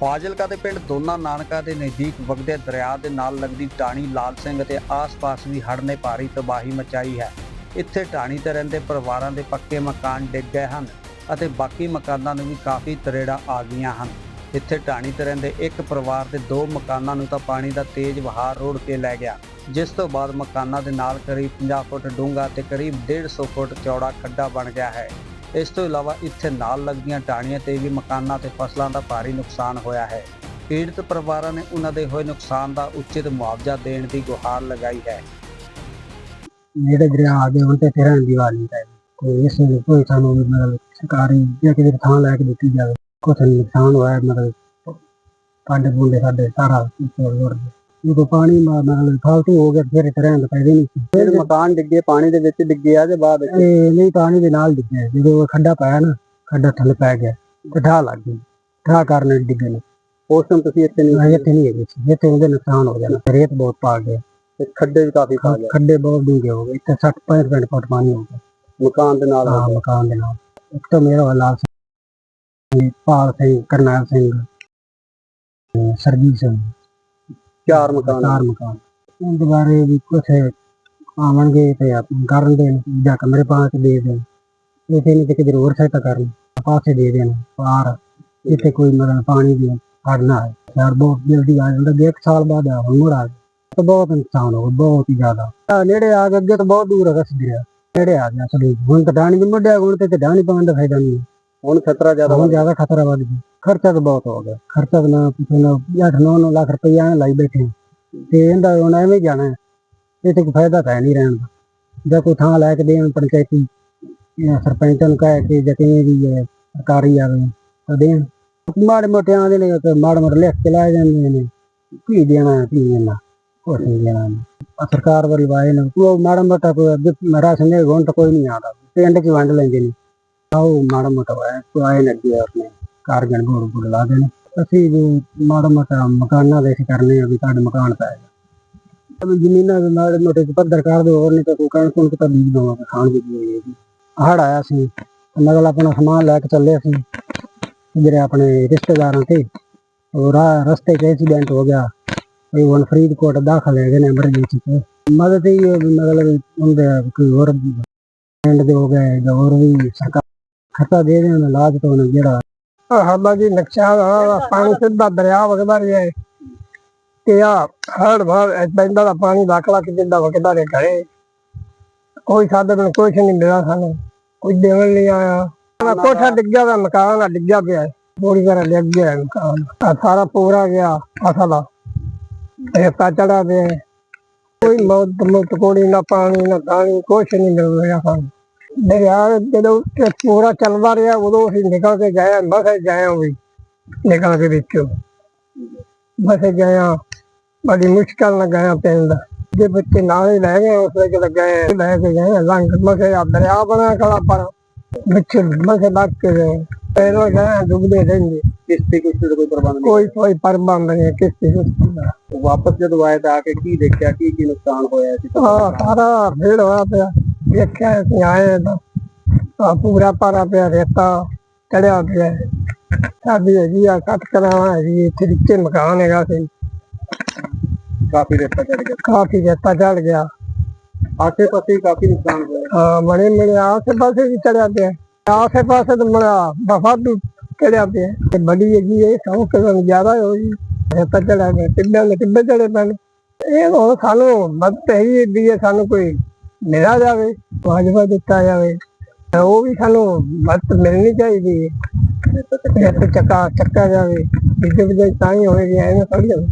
ਫਾਜ਼ਿਲਕਾ ਦੇ ਪਿੰਡ ਦੋਨਾ ਨਾਨਕਾ ਦੇ ਨਜ਼ਦੀਕ ਵਗਦੇ ਦਰਿਆ ਦੇ ਨਾਲ ਲੱਗਦੀ ਟਾਣੀ ਲਾਲ ਸਿੰਘ ਅਤੇ ਆਸ-ਪਾਸ ਵੀ ਹੜ੍ਹ ਨੇ ਭਾਰੀ ਤਬਾਹੀ ਮਚਾਈ ਹੈ। ਇੱਥੇ ਟਾਣੀ ਤੇ ਰਹਿੰਦੇ ਪਰਿਵਾਰਾਂ ਦੇ ਪੱਕੇ ਮਕਾਨ ਡਿੱਗ ਗਏ ਹਨ ਅਤੇ ਬਾਕੀ ਮਕਾਨਾਂ ਨੂੰ ਵੀ ਕਾਫੀ ਤਰੇੜਾਂ ਆ ਗਈਆਂ ਹਨ। ਇੱਥੇ ਟਾਣੀ ਤੇ ਰਹਿੰਦੇ ਇੱਕ ਪਰਿਵਾਰ ਦੇ ਦੋ ਮਕਾਨਾਂ ਨੂੰ ਤਾਂ ਪਾਣੀ ਦਾ ਤੇਜ਼ ਵਹਾਅ ਰੋੜ ਕੇ ਲੈ ਗਿਆ, ਜਿਸ ਤੋਂ ਬਾਅਦ ਮਕਾਨਾਂ ਦੇ ਨਾਲ ਕਰੀਬ 50 ਫੁੱਟ ਡੂੰਘਾ ਤੇ ਕਰੀਬ 150 ਫੁੱਟ ਚੌੜਾ ਖੱਡਾ ਬਣ ਗਿਆ ਹੈ। ਇਸ ਤੋਂ ਇਲਾਵਾ ਇੱਥੇ ਨਾਲ ਲੱਗਦੀਆਂ ਟਾਹਣੀਆਂ ਤੇ ਵੀ ਮਕਾਨਾਂ ਤੇ ਫਸਲਾਂ ਦਾ ਭਾਰੀ ਨੁਕਸਾਨ ਹੋਇਆ ਹੈ। ਪੀੜਤ ਪਰਿਵਾਰਾਂ ਨੇ ਉਹਨਾਂ ਦੇ ਹੋਏ ਨੁਕਸਾਨ ਦਾ ਉਚਿਤ ਮੁਆਵਜ਼ਾ ਦੇਣ ਦੀ ਗੁਹਾਰ ਲਗਾਈ ਹੈ। ਜਿਹੜੇ ਦਰਿਆ ਆ ਗਏ ਉਹਨਾਂ ਤੇ ਤੇਰਾਂ ਦੀਵਾਲੀ ਹੈ ਕੋਈ ਇਸ ਨੂੰ ਕੋਈ ਸਾਨੂੰ ਮਤਲਬ ਸਰਕਾਰੀ ਜਾਂ ਕਿਸੇ ਥਾਂ ਲੈ ਕੇ ਦਿੱਤੀ ਜਾਵੇ ਕੁਛ ਨੁਕਸਾਨ ਹੋਇਆ, ਮਤਲਬ ਪਾਂਡੇ ਪੁੰਡੇ ਸਾਡੇ ਸਾਰਾ ਤੋੜ ਤੋੜ ਜਦੋਂ ਪਾਣੀ ਮਾ- ਮਤਲਬ ਫਾਲਤੂ ਹੋ ਗਿਆ ਫਿਰ ਤਰ੍ਹਾਂ ਦਾ ਫਾਇਦਾ ਨਹੀਂ ਸੀ। ਫਿਰ ਮਕਾਨ ਡਿੱਗੇ ਪਾਣੀ ਦੇ ਵਿੱਚ ਡਿੱਗੇ ਆ ਤੇ ਬਾਅਦ ਇਹ ਨਹੀਂ ਪਾਣੀ ਦੇ ਨਾਲ ਡਿੱਗਿਆ ਜਦੋਂ ਖੱਡਾ ਪਾਇਆ ਨਾ ਖੱਡਾ ਥੱਲੇ ਪੈ ਗਿਆ ਤੇ ਢਾਹ ਲੱਗ ਗਈ। ਢਾਹ ਕਾਰਨ ਡਿੱਗੇ ਨੇ। ਉਸ ਤੁਸੀਂ ਇੱਥੇ ਅਸੀਂ ਇੱਥੇ ਨਹੀਂ ਹੈਗੇ ਸੀ। ਇੱਥੇ ਉਹਦੇ ਨੁਕਸਾਨ ਹੋ ਜਾਣਾ ਰੇਤ ਬਹੁਤ ਪਾ ਗਿਆ। ਤੇ ਖੱਡੇ ਵੀ ਕਾਫੀ ਪਾ ਗਏ। ਖੱਡੇ ਬਹੁਤ ਡੂੰਘੇ ਹੋ ਗਏ। ਇੱਥੇ 60 65 ਫੁੱਟ ਪਾਣੀ ਹੋ ਗਿਆ। ਮਕਾਨ ਦੇ ਨਾਲ ਹਾਂ ਮਕਾਨ ਦੇ ਨਾਲ। ਇੱਕ ਤਾਂ ਮੇਰਾ ਲਾਲ ਸਿੰਘ ਪਾਲ ਸਿੰਘ ਕਰਨਾਲ ਸਿੰਘ ਤੇ ਸਰਜੀਤ ਸਿੰਘ। ਚਾਰ ਮਕਾਨ। ਚਾਰ ਮਕਾਨ। ਉਹਦੇ ਬਾਰੇ ਵੀ ਕੁਛ ਆਵਣਗੇ ਤੇ ਆਪ ਕਰਨ ਦੇਣ ਜਾਂ ਕਮਰੇ ਪਾ ਦੇ ਦੇਣ। ਇਥੇ ਨਹੀਂ ਤੇ ਕਿਧਰ ਹੋਰ ਸਹਾਇਤਾ ਕਰਨ। ਪਾਸੇ ਦੇ ਦੇਣ, ਪਾਰ। ਜਿੱਥੇ ਕੋਈ ਮਤਲਬ ਪਾਣੀ ਦੀ ਹੜਨਾ ਹੈ ਯਾਰ ਬਹੁਤ ਜਲਦੀ ਆ ਜਾਂਦਾ ਵੀ ਇੱਕ ਸਾਲ ਬਾਅਦ ਆ, ਹੁਣ ਮੁੜ ਆ ਗਿਆ। ਤਾਂ ਬਹੁਤ ਨੁਕਸਾਨ ਹੋ ਗਿਆ, ਬਹੁਤ ਹੀ ਜ਼ਿਆਦਾ। ਨੇੜੇ ਆ ਗਏ ਅੱਗੇ ਤਾਂ ਬਹੁਤ ਦੂਰ ਰਸ ਗਿਆ ਨੇੜੇ ਆ ਗਿਆ ਚਲੋ ਹੁਣ ਤਾਂ ਡਾਣੀ ਵੀ ਮੁੱਢਿਆ, ਹੁਣ ਤੇ ਡਾਣੀ ਪਾਉਣ ਦਾ ਫਾਇਦਾ ਨਹੀਂ। ਹੁਣ ਖਤਰਾ ਜ਼ਿਆਦਾ ਹੁਣ ਜ਼ਿਆਦਾ ਖਤਰਾ ਵੱਧ ਗਿਆ। ਖਰਚਾ ਤਾਂ ਬਹੁਤ ਹੋ ਗਿਆ। ਖਰਚਾ ਤਾਂ ਨਾ ਪੁੱਛਣਾ 8-9 ਲੱਖ ਰੁਪਈਆ ਲਾਈ ਬੈਠੇ ਹਾਂ। ਤੇ ਇਹਦਾ ਹੁਣ ਐਵੇਂ ਹੀ ਜਾਣਾ ਹੈ। ਇਹ ਤੇ ਕੋਈ ਫਾਇਦਾ ਤਾਂ ਹੈ ਨਹੀਂ ਰਹਿਣ ਦਾ। ਜਾਂ ਕੋਈ ਥਾਂ ਲੈ ਕੇ ਦੇਣ ਪੰਚਾਇਤੀ ਜਾਂ ਸਰਪੰਚਾਂ ਨੂੰ ਕਹਿ ਕੇ ਜਾਂ ਕਿਵੇਂ ਵੀ ਹੈ, ਸਰਕਾਰੀ ਆਵੇ ਤਾਂ ਦੇਣ ਮਾੜੇ ਮੋਟੇ ਆਉਂਦੇ ਨੇ ਤੇ ਮਾੜੇ ਮੋਟੇ ਲਿਖ ਕੇ ਲੈ ਜਾਂਦੇ ਨੇ। ਕੀ ਦੇਣਾ ਕੀ ਦੇਣਾ। ਕੁਛ ਨਹੀਂ ਦੇਣਾ ਆਹ ਸਰਕਾਰ ਵਾਲੀ ਵਾਏ ਨੇ ਉਹ ਮਾੜਾ ਮੋਟਾ ਕੋਈ ਅੱਗੇ ਰਾਸ਼ਨ ਦੇ ਕੋਈ ਨਹੀਂ ਆਉਂਦਾ। ਪਿੰਡ 'ਚ ਵੰਡ ਲੈਂਦੇ ਨੇ। ਆਓ ਮਾੜਾ ਮੋਟਾ ਵਾਇਆ ਕੋਈ ਆਏ ਲੱਗੇ ਆਪਣੇ ਕਾਰਗਣ ਗੋੜ ਗੋੜ ਲਾ ਦੇਣੇ। ਅਸੀਂ ਜੋ ਮਾੜਾ ਮੋਟਾ ਮਕਾਨਾਂ ਦੇ ਅਸੀਂ ਕਰਨੇ ਆ ਵੀ ਸਾਡੇ ਮਕਾਨ ਪੈ ਜਾ ਅਬ ਜ਼ਮੀਨਾਂ ਦੇ ਮਾੜੇ ਮੋਟੇ ਚ ਪੱਧਰ ਕਰ ਦੋ ਹੋਰ ਨਹੀਂ ਤਾਂ ਕੋਈ ਕਣਕ ਕੁਣਕ ਤਾਂ ਬੀਜ ਦਵਾਂਗੇ ਖਾਣ ਦੀ ਕੋਈ ਹੜ ਆਇਆ ਸੀ, ਤੇ ਆਪਣਾ ਸਮਾਨ ਲੈ ਕੇ ਚੱਲੇ ਸੀ। ਜਿਹੜੇ ਆਪਣੇ ਰਿਸ਼ਤੇਦਾਰਾਂ ਤੇ, ਉਹ ਰਸਤੇ 'ਚ ਐਕਸੀਡੈਂਟ ਹੋ ਗਿਆ। ਉਹ ਹੁਣ ਫਰੀਦਕੋਟ ਦਾਖਲ ਹੈਗੇ ਨੇ ਐਮਰਜੈਂਸੀ ਤੇ ਮਦਦ ਹੀ ਮਤਲਬ ਹੁੰਦੇ ਆ ਕੋਈ ਹੋਰ ਪਿੰਡ ਦੇ ਹੋ ਗਏ ਜਾਂ ਹੋਰ ਵੀ ਸਰਕਾਰ ਖਰਚਾ ਦੇ ਦੇਣ, ਇਲਾਜ ਤੋਂ ਜਿਹੜਾ। ਸਾਡਾ ਜੀ ਨਕਸ਼ਾ ਆ ਪਾਣੀ ਸਿੱਧਾ ਦਰਿਆ ਵਗਦਾ ਰਿਹਾ ਹੈ ਤੇ ਆ ਹੜ ਭਾਰ ਪੈਂਦਾ ਦਾ ਪਾਣੀ ਦਾਖਲਾ ਕਿ ਜਿੱਦਾਂ ਵਗਦਾ ਰਿਹਾ ਘਰੇ ਕੋਈ ਸਾਧਨ ਕੁਛ ਨਹੀਂ ਮਿਲਿਆ ਸਾਨੂੰ। ਕੋਈ ਦੇਵਲ ਨਹੀਂ ਆਇਆ। ਕੋਠਾ ਡਿੱਗਿਆ ਦਾ, ਮਕਾਨ ਆ ਡਿੱਗਿਆ ਪਿਆ ਹੈ ਪੂਰੀ ਤਰ੍ਹਾਂ ਡਿੱਗ ਗਿਆ ਹੈ ਮਕਾਨ। ਆਹ ਸਾਰਾ ਪੂਰਾ ਗਿਆ ਫਸਲ ਰੇਤਾ ਚੜਾ ਪਿਆ ਹੈ। ਕੋਈ ਮੌਤ, ਮੁੱਤ ਕੋੜੀ ਨਾ ਪਾਣੀ, ਨਾ ਦਾਣੀ, ਕੁਛ ਨਹੀਂ ਮਿਲ ਰਿਹਾ ਸਾਨੂੰ। ਦਰਿਆ ਜਦੋਂ ਪੂਰਾ ਚੱਲਦਾ ਰਿਹਾ ਉਦੋਂ ਅਸੀਂ ਨਿਕਲ ਕੇ ਗਏ ਮਸੇ ਗਏ ਹਾਂ ਵੀ ਨਿਕਲ ਕੇ ਵਿੱਚੋਂ। ਮਸੇ ਗਏ ਹਾਂ ਬੜੀ ਮੁਸ਼ਕਲ ਨਾਲ ਗਏ ਹਾਂ ਪਿੰਡ। ਜੇ ਬੱਚੇ ਨਾਲ ਹੀ ਲੈ ਗਏ ਉਸ ਵਿੱਚ ਗਏ ਲੈ ਕੇ ਗਏ ਲੰਘ ਮਸੇ ਆ ਦਰਿਆ ਬਣਾ ਖੜਾ ਪਰ ਵਿੱਚ ਮਸੇ ਲੱਗ ਕੇ ਗਏ। ਪੈਰੋਂ ਗਏ ਡੁੱਬਦੇ ਰਹਿੰਦੇ। ਕਿਸ਼ਤੀ ਕੁਸ਼ਤੀ ਦਾ ਕੋਈ ਪ੍ਰਬੰਧ ਨਹੀਂ? ਕੋਈ ਕੋਈ ਪ੍ਰਬੰਧ ਨਹੀਂ ਕਿਸੇ ਦਾ। ਵਾਪਸ ਜਦੋਂ ਆਏ ਤਾਂ ਆ ਕੇ ਕੀ ਦੇਖਿਆ? ਕੀ ਕੀ ਨੁਕਸਾਨ ਹੋਇਆ ਸੀ? ਹਾਂ ਸਾਰਾ ਭੀੜ ਹੋਇਆ ਪਿਆ। ਵੇਖਿਆ ਅਸੀਂ ਆਏ ਤਾਂ ਆ ਪੂਰਾ ਪਾਰਾ ਪਿਆ ਰੇਤਾ ਚੜਿਆ ਪਿਆ। ਹੈ। ਸਾਡੀ ਹੈਗੀ ਆ ਕੱਟ ਕਰਾਵਾ ਹੈਗੀ ਇੱਥੇ ਵਿੱਚੇ ਮਕਾਨ ਹੈਗਾ ਸੀ। ਕਾਫੀ ਰੇਤਾ ਚੜ ਗਿਆ। ਕਾਫੀ ਰੇਤਾ ਚੜ ਗਿਆ। ਆਸੇ ਪਾਸੇ ਕਾਫੀ ਨੁਕਸਾਨ ਹੋਇਆ। ਹਾਂ ਬੜੇ ਮੇਰੇ ਆਸੇ ਪਾਸੇ ਵੀ ਚੜਿਆ ਪਿਆ। ਆਸੇ ਪਾਸੇ ਤਾਂ ਬੜਾ ਬਫਾਦੂ ਚੜਿਆ ਪਿਆ। ਤੇ ਬੜੀ ਹੈਗੀ ਇਹ ਸੌ ਕਿਲੋ ਜ਼ਿਆਦਾ ਹੋਈ ਰੇਤਾ ਚੜਿਆ ਗਿਆ ਟਿੱਬੇ ਨੇ ਟਿੱਬੇ ਚੜੇ ਪੈਣ? ਇਹ ਹੁਣ ਸਾਨੂੰ ਮਦਦ ਹੀ ਵੀ ਇਹ ਸਾਨੂੰ ਕੋਈ ਮਿਲਿਆ ਜਾਵੇ ਵਾਜਬਾ ਦਿੱਤਾ ਜਾਵੇ ਤੇ ਉਹ ਵੀ ਸਾਨੂੰ ਮਦਦ ਮਿਲਣੀ ਚਾਹੀਦੀ ਹੈ। ਤੇ ਚੱਕਾ ਚੱਕਾ ਜਾਵੇ ਜਿੱਦੇ ਵੀ ਤਾਂ ਹੀ ਹੋਏਗੀ ਐਵੇਂ ਥੋੜੀ ਹੋਵੇ